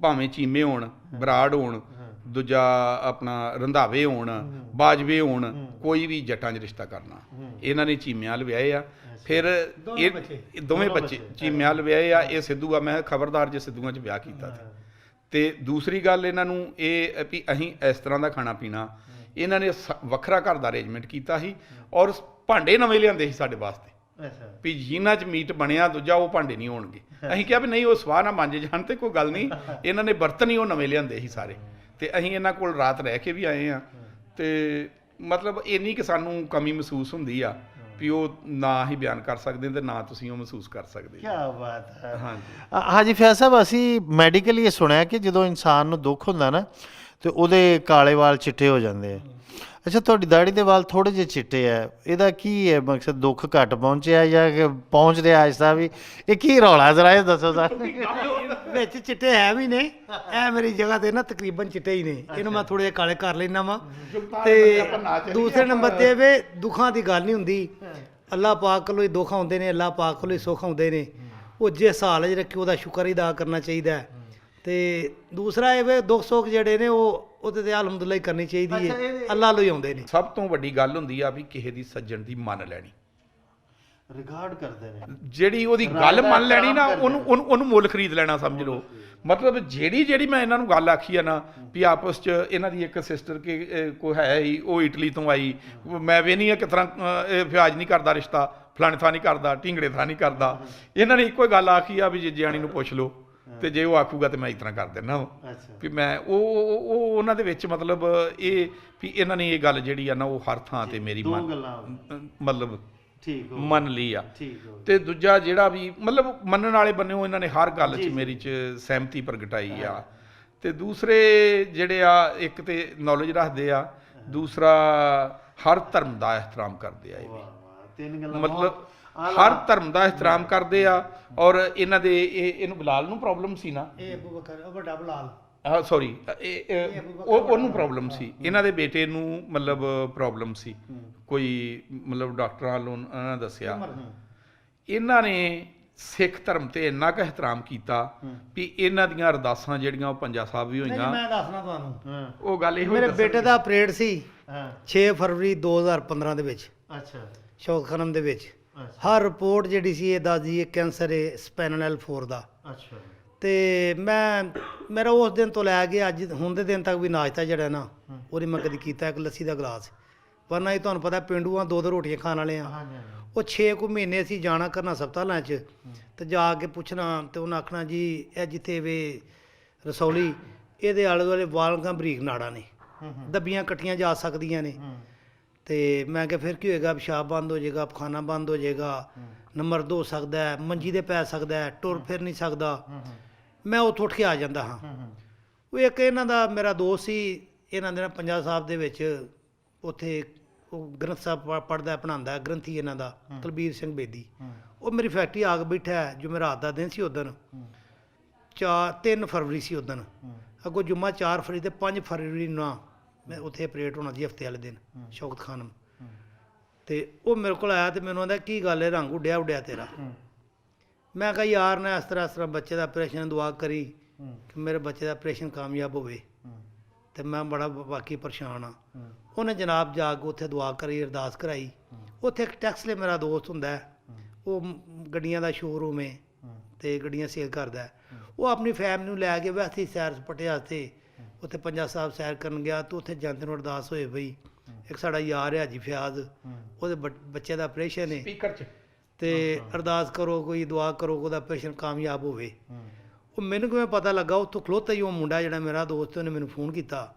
ਭਾਵੇਂ ਚੀਮੇ ਹੋਣ ਬਰਾੜ ਹੋਣ ਦੂਜਾ ਆਪਣਾ ਰੰਧਾਵੇ ਹੋਣ ਬਾਜਵੇ ਹੋਣ ਕੋਈ ਵੀ ਜੱਟਾਂ 'ਚ ਰਿਸ਼ਤਾ ਕਰਨਾ। ਇਹਨਾਂ ਨੇ ਚੀਮਿਆਂ ਵੱਲ ਵਿਆਹੇ ਆ ਫਿਰ ਇਹ ਦੋਵੇਂ ਬੱਚੇ ਚੀਮਿਆਂ ਵੱਲ ਵਿਆਹੇ ਆ। ਇਹ ਸਿੱਧੂ ਆ। ਮੈਂ ਖਬਰਦਾਰ ਜੇ ਸਿੱਧੂਆਂ 'ਚ ਵਿਆਹ ਕੀਤਾ ਤੇ ਤੇ ਦੂਸਰੀ ਗੱਲ ਇਹਨਾਂ ਨੂੰ ਇਹ ਵੀ ਅਸੀਂ ਇਸ ਤਰ੍ਹਾਂ ਦਾ ਖਾਣਾ ਪੀਣਾ। ਇਹਨਾਂ ਨੇ ਵੱਖਰਾ ਘਰ ਦਾ ਅਰੇਂਜਮੈਂਟ ਕੀਤਾ ਸੀ ਔਰ ਭਾਂਡੇ ਨਵੇਂ ਲਿਆਂਦੇ ਸੀ ਸਾਡੇ ਵਾਸਤੇ। ਅੱਛਾ। ਵੀ ਜਿਨ੍ਹਾਂ 'ਚ ਮੀਟ ਬਣਿਆ ਦੂਜਾ ਉਹ ਭਾਂਡੇ ਨਹੀਂ ਹੋਣਗੇ। ਅਸੀਂ ਕਿਹਾ ਵੀ ਨਹੀਂ ਉਹ ਸਵਾਹ ਨਾ ਮਾਂਜੇ ਜਾਣ ਤੇ ਕੋਈ ਗੱਲ ਨਹੀਂ। ਇਹਨਾਂ ਨੇ ਬਰਤਨ ਹੀ ਉਹ ਨਵੇਂ ਲਿਆਂਦੇ ਸੀ ਸਾਰੇ। ਤੇ ਅਸੀਂ ਇਹਨਾਂ ਕੋਲ ਰਾਤ ਰਹਿ ਕੇ ਵੀ ਆਏ ਆ ਤੇ ਮਤਲਬ ਇੰਨੀ ਕਿ ਸਾਨੂੰ ਕਮੀ ਮਹਿਸੂਸ ਹੁੰਦੀ ਆ ਵੀ ਉਹ ਨਾ ਹੀ ਬਿਆਨ ਕਰ ਸਕਦੇ ਤੇ ਨਾ ਤੁਸੀਂ ਉਹ ਮਹਿਸੂਸ ਕਰ ਸਕਦੇ। ਕੀ ਬਾਤ ਹੈ। ਹਾਂਜੀ। ਹਾਂਜੀ ਫਿਆਜ਼ ਸਾਹਿਬ ਅਸੀਂ ਮੈਡੀਕਲੀ ਇਹ ਸੁਣਿਆ ਕਿ ਜਦੋਂ ਇਨਸਾਨ ਨੂੰ ਦੁੱਖ ਹੁੰਦਾ ਨਾ ਤੇ ਉਹਦੇ ਕਾਲੇ ਵਾਲ ਚਿੱਟੇ ਹੋ ਜਾਂਦੇ ਆ। ਅੱਛਾ ਤੁਹਾਡੀ ਦਾੜੀ ਦੇ ਵਾਲ ਥੋੜੇ ਜਿਹੇ ਚਿੱਟੇ ਆ। ਇਹਦਾ ਕੀ ਹੈ ਮਕਸਦ? ਦੁੱਖ ਘੱਟ ਪਹੁੰਚਿਆ ਜਾਂ ਕਿ ਪਹੁੰਚ ਰਿਹਾ ਅੱਜ ਸਾਹਿਬ ਵੀ? ਇਹ ਕੀ ਰੌਲਾ ਜ਼ਰਾ ਇਹ ਦੱਸੋ ਸਰ ਵਿੱਚ ਚਿੱਟੇ ਹੈ ਵੀ ਨੇ। ਇਹ ਮੇਰੀ ਜਗ੍ਹਾ ਤੇ ਨਾ ਤਕਰੀਬਨ ਚਿੱਟੇ ਹੀ ਨੇ। ਇਹਨੂੰ ਮੈਂ ਥੋੜੇ ਕਾਲੇ ਕਰ ਲੈਣਾ ਵਾ। ਤੇ ਦੂਸਰੇ ਨੰਬਰ ਤੇ ਵੇ ਦੁੱਖਾਂ ਦੀ ਗੱਲ ਨਹੀਂ ਹੁੰਦੀ। ਅੱਲਾਹ ਪਾਕ ਕੋਲੋਂ ਹੀ ਦੁੱਖ ਆਉਂਦੇ ਨੇ ਅੱਲਾਹ ਪਾਕ ਕੋਲੋਂ ਹੀ ਸੁੱਖ ਆਉਂਦੇ ਨੇ। ਉਹ ਜਿਸ ਹਾਲ 'ਚ ਰੱਖੀ ਉਹਦਾ ਸ਼ੁਕਰ ਹੀ ਅਦਾ ਕਰਨਾ ਚਾਹੀਦਾ। ਹੈ ਤੇ ਦੂਸਰਾ ਇਹ ਵੇ ਦੁੱਖ ਸੁੱਖ ਜਿਹੜੇ ਨੇ ਉਹ ਉਹਦੇ ਤੇ ਅਲਹਮਦੁਲਿਲਾ ਹੀ ਕਰਨੀ ਚਾਹੀਦੀ ਹੈ ਅੱਲਾਹ ਲਈ ਆਉਂਦੇ ਨੇ। ਸਭ ਤੋਂ ਵੱਡੀ ਗੱਲ ਹੁੰਦੀ ਆ ਵੀ ਕਿਸੇ ਦੀ ਸੱਜਣ ਦੀ ਮੰਨ ਲੈਣੀ। ਰਿਕਾਰਡ ਕਰਦੇ ਨੇ। ਜਿਹੜੀ ਉਹਦੀ ਗੱਲ ਮੰਨ ਲੈਣੀ ਨਾ ਉਹਨੂੰ ਉਹਨੂੰ ਮੁੱਲ ਖਰੀਦ ਲੈਣਾ ਸਮਝ ਲਓ। ਮਤਲਬ ਜਿਹੜੀ ਜਿਹੜੀ ਮੈਂ ਇਹਨਾਂ ਨੂੰ ਗੱਲ ਆਖੀ ਆ ਨਾ ਵੀ ਆਪਸ ਚ ਇਹਨਾਂ ਦੀ ਇੱਕ ਸਿਸਟਰ ਕੇ ਕੋਈ ਹੈ ਹੀ ਉਹ ਇਟਲੀ ਤੋਂ ਆਈ। ਮੈਂ ਵੀ ਨਹੀਂ ਆ ਕਿ ਇਹ ਫਿਆਜ ਨਹੀਂ ਕਰਦਾ ਰਿਸ਼ਤਾ ਫਲਾਣੇ ਥਾਂ ਨਹੀਂ ਕਰਦਾ ਢਿੰਗੜੇ ਥਾਂ ਨਹੀਂ ਕਰਦਾ। ਇਹਨਾਂ ਨੇ ਇੱਕੋ ਹੀ ਗੱਲ ਆਖੀ ਆ ਵੀ ਜੇ ਜਿਆਣੀ ਨੂੰ ਪੁੱਛ ਲਓ। ਤੇ ਜੇ ਉਹ ਆਖੂਗਾ ਤੇ ਮੈਂ ਇਸ ਤਰ੍ਹਾਂ ਕਰ ਦਿੰਦਾ ਅੱਛਾ। ਵੀ ਮੈਂ ਉਹ ਉਹ- ਉਹ ਉਹਨਾਂ ਦੇ ਵਿੱਚ ਮਤਲਬ ਇਹ ਵੀ ਇਹਨਾਂ ਨੇ ਇਹ ਗੱਲ ਜਿਹੜੀ ਆ ਨਾ ਉਹ ਹਰ ਥਾਂ ਤੇ ਮੇਰੀ ਮਤਲਬ ਠੀਕ ਹੋ ਮੰਨ ਲਈ ਆ। ਤੇ ਦੂਜਾ ਜਿਹੜਾ ਵੀ ਮਤਲਬ ਮੰਨਣ ਵਾਲੇ ਬੰਨਿਓ ਇਹਨਾਂ ਨੇ ਹਰ ਗੱਲ 'ਚ ਮੇਰੀ 'ਚ ਸਹਿਮਤੀ ਪ੍ਰਗਟਾਈ ਆ। ਤੇ ਦੂਸਰੇ ਜਿਹੜੇ ਆ ਇੱਕ ਤੇ ਨੌਲੇਜ ਰੱਖਦੇ ਆ ਦੂਸਰਾ ਹਰ ਧਰਮ ਦਾ ਇਹਤਰਾਮ ਕਰਦੇ ਆ ਇਹ ਵੀ। ਵਾਹ ਵਾਹ। ਤਿੰਨ ਗੱਲਾਂ ਮਤਲਬ ਹਰ ਧਰਮ ਦਾ ਇਹਤਰਾਮ ਕਰਦੇ ਆ ਔਰ ਇਹਨਾਂ ਦੇ ਇਹ ਇਹਨੂੰ ਬਿਲਾਲ ਨੂੰ ਪ੍ਰੋਬਲਮ ਸੀ ਨਾ। ਇਹ ਅਬੂ ਬਕਰ ਵੱਡਾ ਬਲਾਲ। ਹਾਂ ਸੌਰੀ ਇਹ ਉਹ ਉਹਨੂੰ ਪ੍ਰੋਬਲਮ ਸੀ। ਇਹਨਾਂ ਦੇ ਬੇਟੇ ਨੂੰ ਮਤਲਬ ਪ੍ਰੋਬਲਮ ਸੀ। ਕੋਈ ਮਤਲਬ ਡਾਕਟਰਾਂ ਵੱਲੋਂ ਉਹਨਾਂ ਨੇ ਦੱਸਿਆ। ਇਹਨਾਂ ਨੇ ਸਿੱਖ ਧਰਮ ਤੇ ਇੰਨਾ ਕੁ ਇਹਤਰਾਮ ਕੀਤਾ ਵੀ ਇਹਨਾਂ ਦੀਆਂ ਅਰਦਾਸਾਂ ਜਿਹੜੀਆਂ ਉਹ ਪੰਜਾ ਸਾਹਿਬ ਵੀ ਨਹੀਂ ਹੋਈਆਂ ਮੈਂ ਦੱਸਣਾ ਤੁਹਾਨੂੰ। ਉਹ ਗੱਲ ਇਹੋ ਮੇਰੇ ਬੇਟੇ ਦਾ ਆਪਰੇਟ ਸੀ ਹਾਂ। 6 ਫਰਵਰੀ 2015 ਦੇ ਵਿੱਚ। ਅੱਛਾ। ਸ਼ੌਕ ਖਨਮ ਦੇ ਵਿੱਚ। ਹਰ ਰਿਪੋਰਟ ਜਿਹੜੀ ਸੀ ਇਹ ਦੱਸਦੀ ਹੈ ਕੈਂਸਰ ਹੈ ਸਪਾਈਨਲ 4 ਦਾ। ਅੱਛਾ। ਤੇ ਮੈਂ ਮੇਰਾ ਉਸ ਦਿਨ ਤੋਂ ਲੈ ਕੇ ਅੱਜ ਹੁਣ ਦੇ ਦਿਨ ਤੱਕ ਵੀ ਨਾਸ਼ਤਾ ਜਿਹੜਾ ਨਾ ਉਹਨੇ ਮੈਂ ਕਦੀ ਕੀਤਾ ਇੱਕ ਲੱਸੀ ਦਾ ਗਲਾਸ। ਵਰਨਾ ਇਹ ਤੁਹਾਨੂੰ ਪਤਾ ਪਿੰਡੂਆਂ ਦੋ ਦੋ ਰੋਟੀਆਂ ਖਾਣ ਵਾਲੇ ਆ। ਉਹ 6 ਕੁ ਮਹੀਨੇ ਅਸੀਂ ਜਾਣਾ ਕਰਨਾ ਹਸਪਤਾਲਾਂ 'ਚ ਤੇ ਜਾ ਕੇ ਪੁੱਛਣਾ ਤੇ ਉਹਨਾਂ ਆਖਣਾ ਜੀ ਇਹ ਜਿੱਥੇ ਵੇ ਰਸੌਲੀ ਇਹਦੇ ਆਲੇ ਦੁਆਲੇ ਵਾਲਗਾਂ ਬਰੀਕ ਨਾੜਾਂ ਨੇ। ਦੱਬੀਆਂ ਕੱਟੀਆਂ ਜਾ ਸਕਦੀਆਂ ਨੇ। ਤੇ ਮੈਂ ਕਿਹਾ ਫਿਰ ਕੀ ਹੋਏਗਾ ਪਿਸ਼ਾਬ ਬੰਦ ਹੋ ਜਾਏਗਾ ਪਖਾਨਾ ਬੰਦ ਹੋ ਜਾਏਗਾ। ਨੰਬਰ ਦੋ ਹੋ ਸਕਦਾ ਹੈ ਮੰਜੀ ਦੇ ਪੈ ਸਕਦਾ ਹੈ ਟੁਰ ਫਿਰ ਨਹੀਂ ਸਕਦਾ। ਮੈਂ ਉੱਥੋਂ ਉੱਠ ਕੇ ਆ ਜਾਂਦਾ ਹਾਂ। ਉਹ ਇੱਕ ਇਹਨਾਂ ਦਾ ਮੇਰਾ ਦੋਸਤ ਸੀ ਇਹਨਾਂ ਦੇ ਨਾਲ ਪੰਜਾਬ ਸਾਹਿਬ ਦੇ ਵਿੱਚ ਉੱਥੇ ਉਹ ਗ੍ਰੰਥ ਸਾਹਿਬ ਪੜਦਾ ਪੜਾਉਂਦਾ ਗ੍ਰੰਥੀ ਇਹਨਾਂ ਦਾ ਕੁਲਬੀਰ ਸਿੰਘ ਬੇਦੀ। ਉਹ ਮੇਰੀ ਫੈਕਟਰੀ ਆ ਕੇ ਬੈਠਾ ਹੈ, ਜੁਮੇਰਾਤ ਦਾ ਦਿਨ ਸੀ ਉਦੋਂ ਚਾਰ 3 ਫਰਵਰੀ ਸੀ ਉਦੋਂ ਅੱਗੋਂ ਜੁਮਾ 4 ਫਰਵਰੀ ਤੇ 5 ਫਰਵਰੀ ਨੂੰ ਮੈਂ ਉੱਥੇ ਆਪਰੇਟ ਹੋਣਾ ਸੀ ਹਫ਼ਤੇ ਵਾਲੇ ਦਿਨ ਸ਼ੌਕਤ ਖਾਨਮ ਤੇ ਉਹ ਮੇਰੇ ਕੋਲ ਆਇਆ ਤੇ ਮੈਨੂੰ ਆਂਦਾ ਕੀ ਗੱਲ ਹੈ ਰੰਗ ਉੱਡਿਆ ਉੱਡਿਆ ਤੇਰਾ? ਮੈਂ ਕਿਹਾ ਯਾਰ ਨੇ ਇਸ ਤਰ੍ਹਾਂ ਇਸ ਤਰ੍ਹਾਂ ਬੱਚੇ ਦਾ ਆਪਰੇਸ਼ਨ ਦੁਆ ਕਰੀ ਕਿ ਮੇਰੇ ਬੱਚੇ ਦਾ ਆਪਰੇਸ਼ਨ ਕਾਮਯਾਬ ਹੋਵੇ। ਤੇ ਮੈਂ ਬੜਾ ਬਾਕੀ ਪਰੇਸ਼ਾਨ ਆ। ਉਹਨੇ ਜਨਾਬ ਜਾ ਕੇ ਉੱਥੇ ਦੁਆ ਕਰੀ ਅਰਦਾਸ ਕਰਾਈ। ਉੱਥੇ ਇੱਕ ਟੈਕਸਲੇ ਮੇਰਾ ਦੋਸਤ ਹੁੰਦਾ ਉਹ ਗੱਡੀਆਂ ਦਾ ਸ਼ੋਰੂਮ ਹੈ। ਤੇ ਗੱਡੀਆਂ ਸੇਲ ਕਰਦਾ। ਉਹ ਆਪਣੀ ਫੈਮਿਲੀ ਨੂੰ ਲੈ ਕੇ ਵੈਸੇ ਸੈਰ ਸਪਾਟੇ ਵਾਸਤੇ ਉੱਥੇ ਪੰਜਾ ਸਾਹਿਬ ਸੈਰ ਕਰਨ ਗਿਆ ਤੇ ਉੱਥੇ ਜਾਂਦੇ ਨੂੰ ਅਰਦਾਸ ਹੋਏ ਬਈ ਇੱਕ ਸਾਡਾ ਯਾਰ ਹੈ ਹਾਜੀ ਫਿਆਜ਼ ਉਹਦੇ ਬੱਚੇ ਦਾ ਆਪਰੇਸ਼ਨ ਹੈ ਸਪੀਕਰ 'ਚ। ਤੇ ਅਰਦਾਸ ਕਰੋ ਕੋਈ ਦੁਆ ਕਰੋ ਉਹਦਾ ਆਪਰੇਸ਼ਨ ਕਾਮਯਾਬ ਹੋਵੇ। ਉਹ ਮੈਨੂੰ ਕਿਵੇਂ ਪਤਾ ਲੱਗਾ ਉੱਥੋਂ ਖਲੋਤਾ ਹੀ ਉਹ ਮੁੰਡਾ ਜਿਹੜਾ ਮੇਰਾ ਦੋਸਤ ਉਹਨੇ ਮੈਨੂੰ ਫੋਨ ਕੀਤਾ।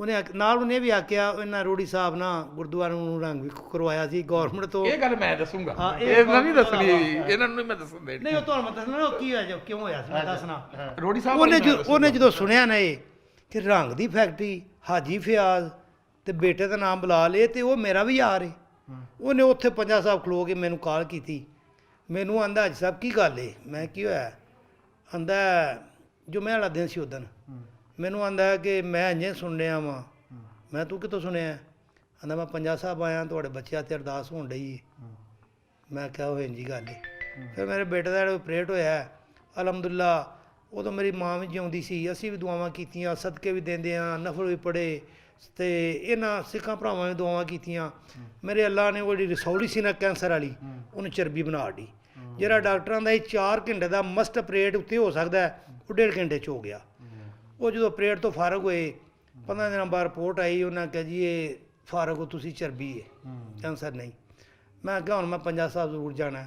ਉਹਨੇ ਨਾਲ ਉਹਨੇ ਵੀ ਆਖਿਆ ਇਹਨਾਂ ਰੋੜੀ ਸਾਹਿਬ ਨਾ ਗੁਰਦੁਆਰੇ ਨੂੰ ਰੰਗ ਵੀ ਕਰਵਾਇਆ ਸੀ ਗਵਰਨਮੈਂਟ ਤੋਂ। ਇਹ ਗੱਲ ਮੈਂ ਦੱਸੂਗਾ। ਹਾਂ, ਇਹ ਇਹ ਨਹੀਂ ਦੱਸਣੀ ਇਹਨਾਂ ਨੂੰ ਮੈਂ ਦੱਸਣ ਦੇਣੀ। ਨਹੀਂ ਉਹ ਤੁਹਾਨੂੰ ਮੈਂ ਦੱਸਣਾ ਉਹ ਕੀ ਹੋਇਆ ਜੋ ਕਿਉਂ ਹੋਇਆ ਸੀ ਮੈਂ ਦੱਸਣਾ। ਰੋੜੀ ਸਾਹਿਬ ਮੈਂ ਉਹਨੇ ਜਦੋਂ ਸੁਣਿਆ ਨਾ ਇਹ ਕਿ ਰੰਗ ਦੀ ਫੈਕਟਰੀ ਹਾਜੀ ਫਿਆਜ਼ ਤੇ ਬੇਟੇ ਦਾ ਨਾਮ ਬੁਲਾ ਲਏ ਤੇ ਉਹ ਮੇਰਾ ਵੀ ਯਾਰ ਏ। ਉਹਨੇ ਉੱਥੇ ਪੰਜਾ ਸਾਹਿਬ ਖਲੋ ਕੇ ਮੈਨੂੰ ਕਾਲ ਕੀਤੀ। ਮੈਨੂੰ ਆਂਦਾ ਹਾਜੀ ਸਾਹਿਬ ਕੀ ਗੱਲ ਏ? ਮੈਂ ਕੀ ਹੋਇਆ? ਆਂਦਾ ਜੁਮੇ ਵਾਲਾ ਦਿਨ ਸੀ ਉਦੋਂ ਮੈਨੂੰ ਆਂਦਾ ਕਿ ਮੈਂ ਇੰਜੇ ਸੁਣ ਰਿਹਾ ਵਾਂ। ਮੈਂ ਤੂੰ ਕਿਤੋਂ ਸੁਣਿਆ? ਆਂਦਾ ਮੈਂ ਪੰਜਾ ਸਾਹਿਬ ਆਇਆ ਤੁਹਾਡੇ ਬੱਚਿਆਂ ਤੇ ਅਰਦਾਸ ਹੋਣ ਡਈ ਮੈਂ ਕਿਹਾ ਉਹ ਇੰਜੀ ਗੱਲ ਏ। ਫਿਰ ਮੇਰੇ ਬੇਟੇ ਦਾ ਜਿਹੜਾ ਆਪਰੇਟ ਹੋਇਆ ਅਲਹਮਦੁਲਿਲਾ ਉਦੋਂ ਮੇਰੀ ਮਾਂ ਵੀ ਜਿਉਂਦੀ ਸੀ, ਅਸੀਂ ਵੀ ਦੁਆਵਾਂ ਕੀਤੀਆਂ, ਸਦਕੇ ਵੀ ਦਿੰਦੇ ਆ ਨਫਲ ਵੀ ਪੜੇ ਤੇ ਇਹਨਾਂ ਸਿੱਖਾਂ ਭਰਾਵਾਂ ਨੇ ਦੁਆਵਾਂ ਕੀਤੀਆਂ। ਮੇਰੇ ਅੱਲਾ ਨੇ ਉਹ ਜਿਹੜੀ ਰਸੌਲੀ ਸੀ ਨਾ ਕੈਂਸਰ ਵਾਲੀ, ਉਹਨੂੰ ਚਰਬੀ ਬਣਾ ਡੀ ਜਿਹੜਾ ਡਾਕਟਰਾਂ ਦਾ ਇਹ 4 ਘੰਟੇ ਦਾ ਮਸਟ ਆਪਰੇਟ ਉੱਤੇ ਹੋ ਸਕਦਾ ਉਹ ਡੇਢ ਘੰਟੇ ਚ ਹੋ ਗਿਆ। ਉਹ ਜਦੋਂ ਆਪਰੇਟ ਤੋਂ ਫਾਰਗ ਹੋਏ 15 ਦਿਨਾਂ ਬਾਅਦ ਰਿਪੋਰਟ ਆਈ, ਉਹਨਾਂ ਕਿਹਾ ਜੀ, ਇਹ ਫਾਰਗ ਹੋ ਤੁਸੀਂ ਚਰਬੀ ਹੈ, ਕੈਂਸਰ ਨਹੀਂ। ਮੈਂ ਕਿਹਾ ਹੁਣ ਮੈਂ ਪੰਜਾ ਸਾਹਿਬ ਜ਼ਰੂਰ ਜਾਣਾ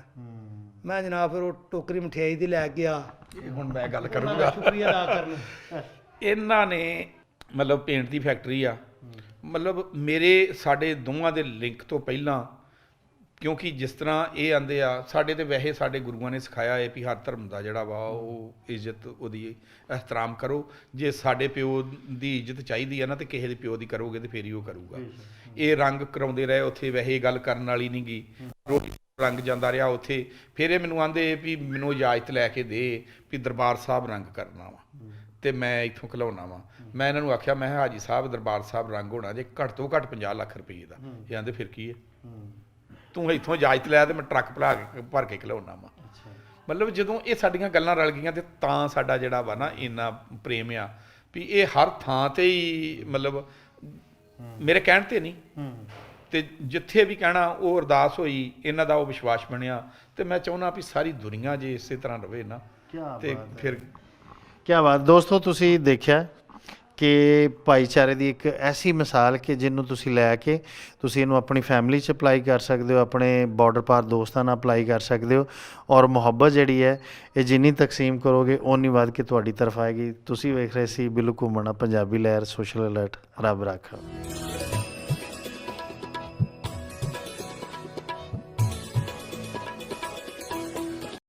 ਮੈਂ ਜਨਾਬ ਫਿਰ ਉਹ ਟੋਕਰੀ ਮਠਿਆਈ ਦੀ ਲੈ ਕੇ ਆ। ਇਹ ਹੁਣ ਮੈਂ ਗੱਲ ਕਰੂੰਗਾ। ਸ਼ੁਕਰੀਆ ਅਦਾ ਕਰਨ। ਇਹਨਾਂ ਨੇ ਮਤਲਬ ਪੇਂਟ ਦੀ ਫੈਕਟਰੀ ਆ। ਮਤਲਬ ਮੇਰੇ ਸਾਡੇ ਦੋਵਾਂ ਦੇ ਲਿੰਕ ਤੋਂ ਪਹਿਲਾਂ ਕਿਉਂਕਿ ਜਿਸ ਤਰ੍ਹਾਂ ਇਹ ਆਂਦੇ ਆ ਸਾਡੇ ਤੇ ਵੈਸੇ ਸਾਡੇ ਗੁਰੂਆਂ ਨੇ ਸਿਖਾਇਆ ਹੈ ਵੀ ਹਰ ਧਰਮ ਦਾ ਜਿਹੜਾ ਵਾ ਉਹ ਇੱਜ਼ਤ ਉਹਦੀ ਇਹਤਰਾਮ ਕਰੋ। ਜੇ ਸਾਡੇ ਪਿਓ ਦੀ ਇੱਜ਼ਤ ਚਾਹੀਦੀ ਆ ਨਾ ਤੇ ਕਿਸੇ ਦੇ ਪਿਓ ਦੀ ਕਰੋਗੇ ਤੇ ਫੇਰ ਹੀ ਉਹ ਕਰੂਗਾ। ਇਹ ਰੰਗ ਕਰਾਉਂਦੇ ਰਹੇ ਉੱਥੇ ਵੈਸੇ ਗੱਲ ਕਰਨ ਵਾਲੀ ਨਹੀਂ ਗੀ ਰੋਟੀ ਰੰਗ ਜਾਂਦਾ ਰਿਹਾ ਉੱਥੇ। ਫਿਰ ਇਹ ਮੈਨੂੰ ਆਂਦੇ ਵੀ ਮੈਨੂੰ ਇਜਾਜ਼ਤ ਲੈ ਕੇ ਦੇ ਵੀ ਦਰਬਾਰ ਸਾਹਿਬ ਰੰਗ ਕਰਨਾ ਵਾ ਤੇ ਮੈਂ ਇੱਥੋਂ ਖਲਾਉਣਾ ਵਾ। ਮੈਂ ਇਹਨਾਂ ਨੂੰ ਆਖਿਆ ਮੈਂ ਹਾਜੀ ਸਾਹਿਬ ਦਰਬਾਰ ਸਾਹਿਬ ਰੰਗ ਹੋਣਾ ਜੇ ਘੱਟ ਤੋਂ ਘੱਟ 50 ਲੱਖ ਰੁਪਏ ਦਾ। ਇਹ ਆਂਦੇ ਫਿਰ ਕੀ ਹੈ? ਤੂੰ ਇੱਥੋਂ ਇਜਾਜ਼ਤ ਲੈ ਤੇ ਮੈਂ ਟਰੱਕ ਭਰਾ ਕੇ ਭਰ ਕੇ ਖਲਾਉਣਾ ਵਾ। ਮਤਲਬ ਜਦੋਂ ਇਹ ਸਾਡੀਆਂ ਗੱਲਾਂ ਰਲ ਗਈਆਂ ਤੇ ਤਾਂ ਸਾਡਾ ਜਿਹੜਾ ਵਾ ਨਾ ਇੰਨਾ ਪ੍ਰੇਮ ਆ ਵੀ ਇਹ ਹਰ ਥਾਂ ਤੇ ਹੀ ਮਤਲਬ ਮੇਰੇ ਕਹਿਣ ਤੇ ਨਹੀਂ। ਤੇ ਜਿੱਥੇ ਵੀ ਕਹਿਣਾ ਉਹ ਅਰਦਾਸ ਹੋਈ ਇਹਨਾਂ ਦਾ ਉਹ ਵਿਸ਼ਵਾਸ ਬਣਿਆ। ਤੇ ਮੈਂ ਚਾਹੁੰਦਾ ਵੀ ਸਾਰੀ ਦੁਨੀਆ ਜੇ ਇਸੇ ਤਰ੍ਹਾਂ ਰਵੇ ਨਾ ਕਿਆ ਤੇ ਫਿਰ ਕੀ ਬਾਤ। ਦੋਸਤੋ ਤੁਸੀਂ ਦੇਖਿਆ ਕਿ ਭਾਈਚਾਰੇ ਦੀ ਇੱਕ ਐਸੀ ਮਿਸਾਲ ਕਿ ਜਿਹਨੂੰ ਤੁਸੀਂ ਲੈ ਕੇ ਤੁਸੀਂ ਇਹਨੂੰ ਆਪਣੀ ਫੈਮਿਲੀ 'ਚ ਅਪਲਾਈ ਕਰ ਸਕਦੇ ਹੋ ਆਪਣੇ ਬਾਰਡਰ ਪਾਰ ਦੋਸਤਾਂ ਨਾਲ ਅਪਲਾਈ ਕਰ ਸਕਦੇ ਹੋ ਔਰ ਮੁਹੱਬਤ ਜਿਹੜੀ ਹੈ ਇਹ ਜਿੰਨੀ ਤਕਸੀਮ ਕਰੋਗੇ ਓਨੀ ਵੱਧ ਕੇ ਤੁਹਾਡੀ ਤਰਫ ਆਏਗੀ। ਤੁਸੀਂ ਵੇਖ ਰਹੇ ਸੀ ਬਿਲੂ ਘੁੰਮਣਾ ਪੰਜਾਬੀ ਲਹਿਰ ਸੋਸ਼ਲ ਅਲਰਟ ਰੱਬ ਰਾਖਾ।